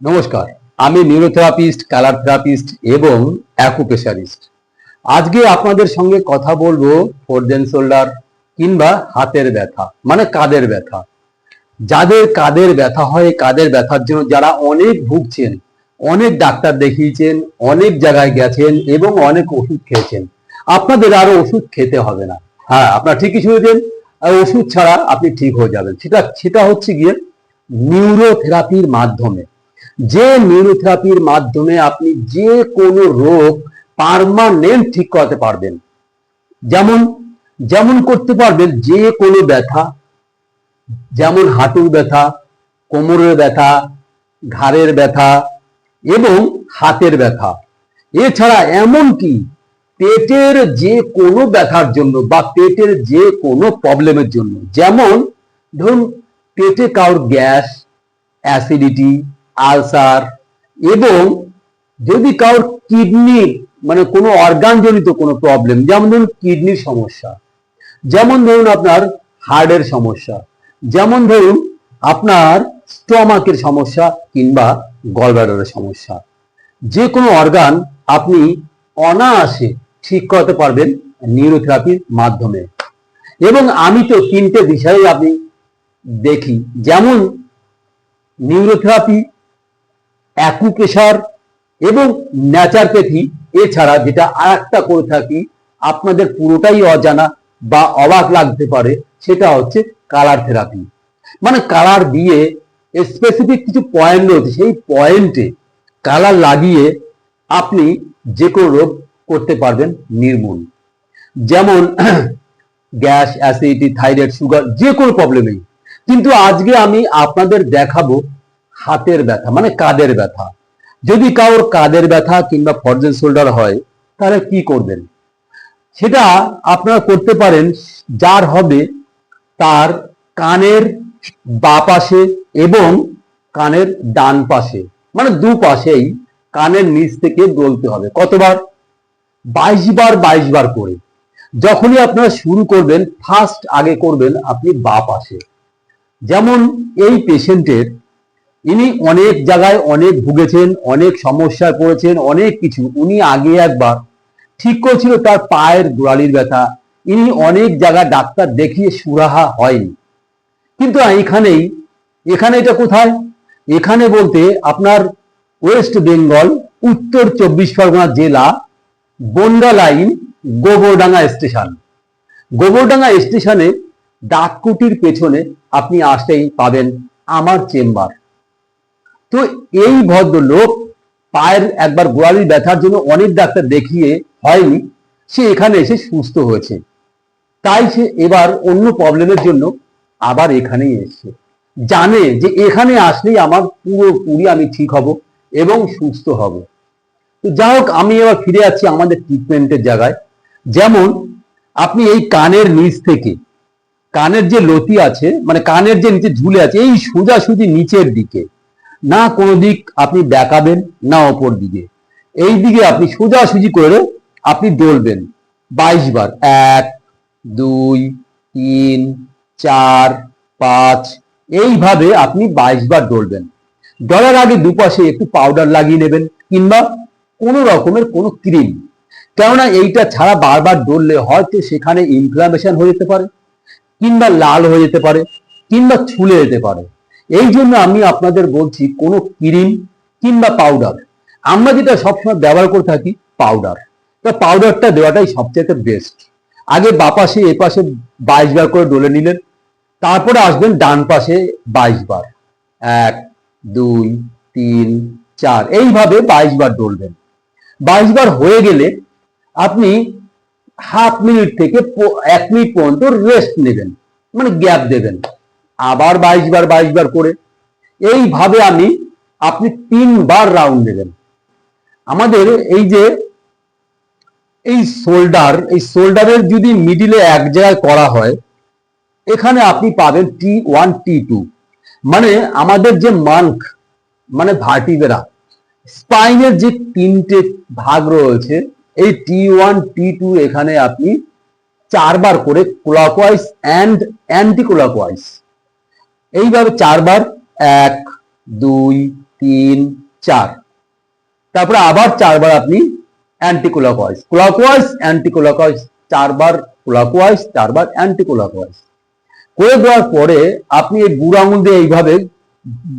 নমস্কার, আমি নিউরোথেরাপিস্ট, colour therapist এবং অ্যাকুপেশারিস্ট আজকে আপনাদের সঙ্গে কথা বলব ফোরজেন শোল্ডার কিংবা হাতের ব্যথা মানে কাদের ব্যথা। যাদের কাদের ব্যথা হয়, কাদের ব্যথার জন্য যারা অনেক ভুগছেন, অনেক ডাক্তার দেখিয়েছেন, অনেক জায়গায় গেছেন এবং অনেক ওষুধ খেয়েছেন, আপনাদের আরও ওষুধ খেতে হবে না। হ্যাঁ আপনার ঠিকই শুনেছেন ওষুধ ছাড়া আপনি ঠিক হয়ে যাবেন। সেটা সেটা হচ্ছে গিয়ে নিউরোথেরাপির মাধ্যমে। যে নিউরোথেরাপির মাধ্যমে আপনি যে কোনো রোগ পার্মানেন্ট ঠিক করাতে পারবেন। যেমন যেমন করতে পারবেন যে কোনো ব্যথা, যেমন হাঁটুর ব্যথা, কোমরের ব্যথা, ঘাড়ের ব্যথা এবং হাতের ব্যথা। এছাড়া এমনকি পেটের যে কোনো ব্যথার জন্য বা পেটের যে কোনো প্রবলেমের জন্য। যেমন, ধরুন, পেটে কারোর গ্যাস, অ্যাসিডিটি আলসার এবং যদি কারোর কিডনি মানে কোনো অর্গান জনিত কোনো প্রবলেম যেমন ধরুন কিডনির সমস্যা, যেমন ধরুন আপনার হার্টের সমস্যা, যেমন ধরুন আপনার স্টমাকের সমস্যা কিংবা গলব্লাডারের সমস্যা, যে কোনো অর্গান আপনি অনায়াসে ঠিক করতে পারবেন নিউরোথেরাপির মাধ্যমে। এবং আমি তো তিনটে বিষয়ে আপনি দেখি, যেমন নিউরোথেরাপি অ্যাকুপ্রেশার এবং ন্যাচারপ্যাথি এছাড়া যেটা আর একটা করে থাকি, আপনাদের পুরোটাই অজানা বা অবাক লাগতে পারে, সেটা হচ্ছে কালার থেরাপি মানে কালার দিয়ে স্পেসিফিক কিছু পয়েন্ট রয়েছে, সেই পয়েন্টে কালার লাগিয়ে আপনি যে কোনো রোগ করতে পারবেন নির্মূল। যেমন গ্যাস অ্যাসিডিটি থাইরয়েড সুগার যে কোনো প্রবলেমেই কিন্তু আজকে আমি আপনাদের দেখাবো হাতের ব্যথা মানে কাদের ব্যথা। যদি কারোর কাদের ব্যথা কিংবা ফরজেন শোল্ডার হয়, তাহলে কি করবেন? সেটা আপনারা করতে পারেন, যার হবে তার কানের বা পাশে এবং কানের ডান পাশে মানে দু পাশেই কানের নিচ থেকে দলতে হবে। কতবার? বাইশ বার বাইশ বার করে। যখনই আপনারা শুরু করবেন ফার্স্ট আগে করবেন আপনি বা পাশে। যেমন এই পেশেন্টের ইনি অনেক জায়গায় অনেক ভুগেছেন, অনেক সমস্যায় পড়েছেন, অনেক কিছু। উনি আগে একবার ঠিক করেছিল তার পায়ের গোড়ালির ব্যথা। ইনি অনেক জায়গায় ডাক্তার দেখিয়ে সুরাহা হয়নি। কিন্তু এখানেই এখানে এটা কোথায়? এখানে বলতে আপনার ওয়েস্ট বেঙ্গল, উত্তর চব্বিশ পরগনা জেলা বনগা লাইন গোবরডাঙ্গা স্টেশন। গোবরডাঙ্গা স্টেশনে ডাককুটির পেছনে আপনি আসতেই পাবেন আমার চেম্বার। তো এই ভদ্রলোক পায়ের একবার গোড়ালির ব্যথার জন্য অনেক ডাক্তার দেখিয়ে হয়নি, সে এখানে এসে সুস্থ হয়েছে। তাই সে এবার অন্য প্রবলেমের জন্য আবার এখানেই এসছে। জানে যে এখানে আসলেই আমার পুরোপুরি আমি ঠিক হব এবং সুস্থ হব। তো যাই হোক, আমি এবার ফিরে যাচ্ছি আমাদের ট্রিটমেন্টের জায়গায়। যেমন আপনি এই কানের নিচ থেকে, কানের যে লতি আছে মানে কানের যে নিচে ঝুলে আছে, এই সোজাসুজি নিচের দিকে না কোনো দিক আপনি দেখাবেন, না অপর দিকে। এই দিকে আপনি সোজাসুজি করে আপনি দৌড়বেন। বাইশ বার। এক, দুই, তিন, চার, পাঁচ। এইভাবে আপনি বাইশ বার দৌড়বেন। দৌড়ার আগে দুপাশে একটু পাউডার লাগিয়ে নেবেন কিংবা কোনো রকমের কোনো ক্রিম কেননা এইটা ছাড়া বারবার দৌড়লে হয়তো সেখানে ইনফ্লামেশন হয়ে যেতে পারে, কিংবা লাল হয়ে যেতে পারে, কিংবা ছুলে যেতে পারে। এই জন্য আমি আপনাদের বলছি, কোনো ক্রিম কিংবা পাউডার আমরা যেটা সবসময় ব্যবহার করে থাকি পাউডার তা পাউডারটা দেওয়াটাই সবচেয়ে বেস্ট আগে বাপাশে এ পাশে বাইশ বার করে ডলে নিলেন, তারপরে আসবেন ডান পাশে বাইশ বার। এক, দুই, তিন, চার, এইভাবে বাইশ বার ডলবেন। বাইশ বার হয়ে গেলে আপনি হাফ মিনিট থেকে এক মিনিট পর্যন্ত রেস্ট নেবেন মানে গ্যাপ দেবেন। আবার বাইশ বার বাইশ বার করে। এইভাবে আমি আপনি তিনবার রাউন্ড দেবেন। আমাদের এই যে, এই শোল্ডার এই শোল্ডারের যদি মিডিলে এক জায়গায় করা হয়, এখানে আপনি পাবেন টি ওয়ান টি টু মানে আমাদের যে মাংক মানে ভার্টিবেরা স্পাইনের যে তিনটে ভাগ রয়েছে, এই টি ওয়ান টি টু এখানে আপনি চারবার করে ক্লকওয়াইজ অ্যান্ড অ্যান্টি ক্লকওয়াইজ এইভাবে চারবার, এক, দুই, তিন, চার। তারপরে আবার চারবার আপনি anti clockwise clockwise anti clockwise চারবার ক্লকওয়াইজ চারবার অ্যান্টি ক্লকওয়াইজ করে দেওয়ার পরে আপনি এই বুড়ো আঙুল দিয়ে এইভাবে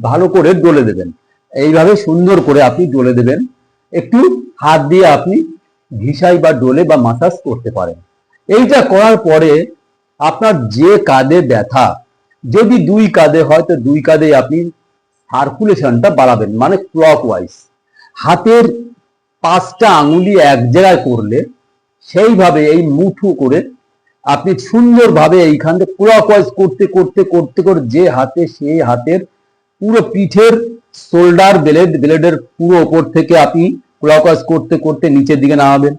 ভালো করে ডলে দেবেন। এইভাবে সুন্দর করে আপনি ডলে দেবেন। একটু হাত দিয়ে আপনি ঘিসাই বা ডলে বা মাসাজ করতে পারেন। এইটা করার পরে আপনার যে কাঁধে ব্যথা যদি দুই কাঁধে হয়, তো দুই কাঁধে আপনি সার্কুলেশনটা বাড়াবেন মানে ক্লক ওয়াইজ হাতের পাঁচটা আঙুলি এক জায়গায় করলে সেইভাবে এই মুঠু করে আপনি সুন্দরভাবে এইখান থেকে ক্লক ওয়াইজ করতে করতে করতে, করে যে হাতে সেই হাতের পুরো পিঠের শোল্ডার ব্লেড ব্লেডের পুরো ওপর থেকে আপনি ক্লক ওয়াইজ করতে করতে নিচের দিকে নামাবেন।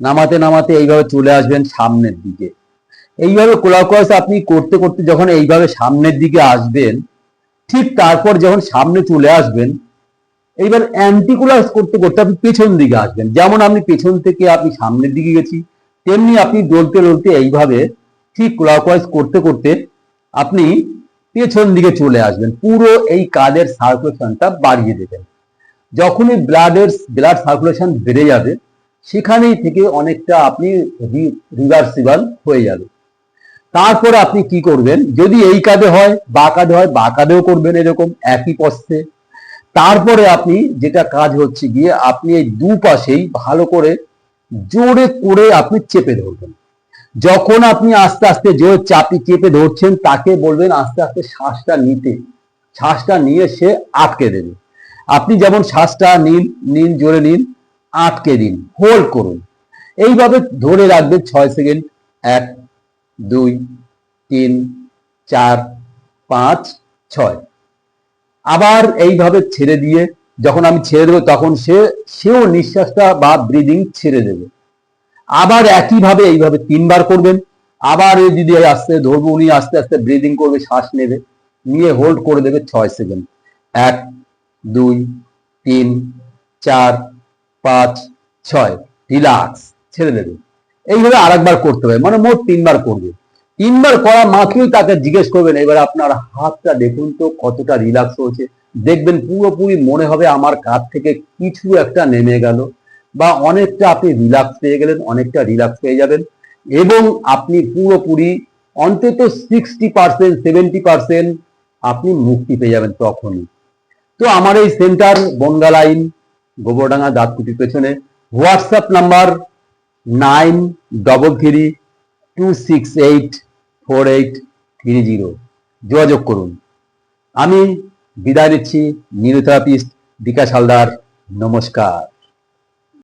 নামাতে নামাতে এইভাবে চলে আসবেন সামনের দিকে। এইভাবে ক্লকওয়াইজ আপনি করতে করতে যখন এইভাবে সামনের দিকে আসবেন, ঠিক তারপর যখন সামনে চলে আসবেন, এইবার অ্যান্টিকুলাস করতে করতে আপনি পেছন দিকে আসবেন। যেমন আপনি পেছন থেকে আপনি সামনের দিকে গেছি, তেমনি আপনি ডলতে ডলতে এইভাবে ঠিক ক্লকওয়াইজ করতে করতে আপনি পেছন দিকে চলে আসবেন। পুরো এই কাদের সার্কুলেশনটা বাড়িয়ে দেবেন। যখনই ব্লাডের ব্লাড সার্কুলেশন বেড়ে যাবে, সেখানেই থেকে অনেকটা আপনি রিভার্সিবল হয়ে যাবে। তারপরে আপনি কি করবেন? যদি এই কাঁধে হয়, বা কাঁধে হয়, বা কাঁধেও করবেন এরকম, একই পথে তারপরে আপনি যেটা কাজ হচ্ছে গিয়ে, আপনি এই দুপাশেই ভালো করে জোরে করে আপনি চেপে ধরবেন। যখন আপনি আস্তে আস্তে যে চাপি চেপে ধরছেন, তাকে বলবেন আস্তে আস্তে শ্বাসটা নিতে। শ্বাসটা নিয়ে সে আটকে দেবে। আপনি যেমন শ্বাসটা নিন নিন, জোরে নিন, আটকে দিন। হোল্ড করুন। এইভাবে ধরে রাখবেন ছয় সেকেন্ড, এক দুই, তিন, চার, পাঁচ, ছয়। আবার এইভাবে ছেড়ে দিয়ে যখন আমি ছেড়ে দেবো তখন সে, সেও নিঃশ্বাসটা বা ব্রিদিং ছেড়ে দেবে। আবার একইভাবে এইভাবে তিনবার করবেন। আবার এই দিদি আস্তে ধরবো, উনি আস্তে আস্তে ব্রিদিং করবে, শ্বাস নেবে, নিয়ে হোল্ড করে দেবে ছয় সেকেন্ড এক, দুই, তিন, চার, পাঁচ, ছয়। রিলাক্স ছেড়ে দেবে। এইভাবে আরেকবার করতে হবে। মানে মোট তিনবার করবে। তিনবার করা মাত্রই তাকে জিজ্ঞেস করবেন, এবার আপনার হাতটা দেখুন তো, কতটা রিল্যাক্স হয়েছে। দেখবেন পুরোপুরি মনে হবে আমার কাঁধ থেকে কিছু একটা নেমে গেল বা অনেকটা আপনি রিল্যাক্স পেয়ে গেলেন, অনেকটা রিল্যাক্স পেয়ে যাবেন এবং আপনি পুরোপুরি অন্তত সিক্সটি পার্সেন্ট সেভেন্টি পার্সেন্ট আপনি মুক্তি পেয়ে যাবেন তখনই। তো আমার এই সেন্টার বনগা লাইন গোবরডাঙ্গা, দাঁতকুটির পেছনে। WhatsApp number nine double three two six eight four eight three zero যোগাযোগ করুন। আমি বিদায় নিচ্ছি নিউরোথেরাপিস্ট বিকাশ হালদার। নমস্কার।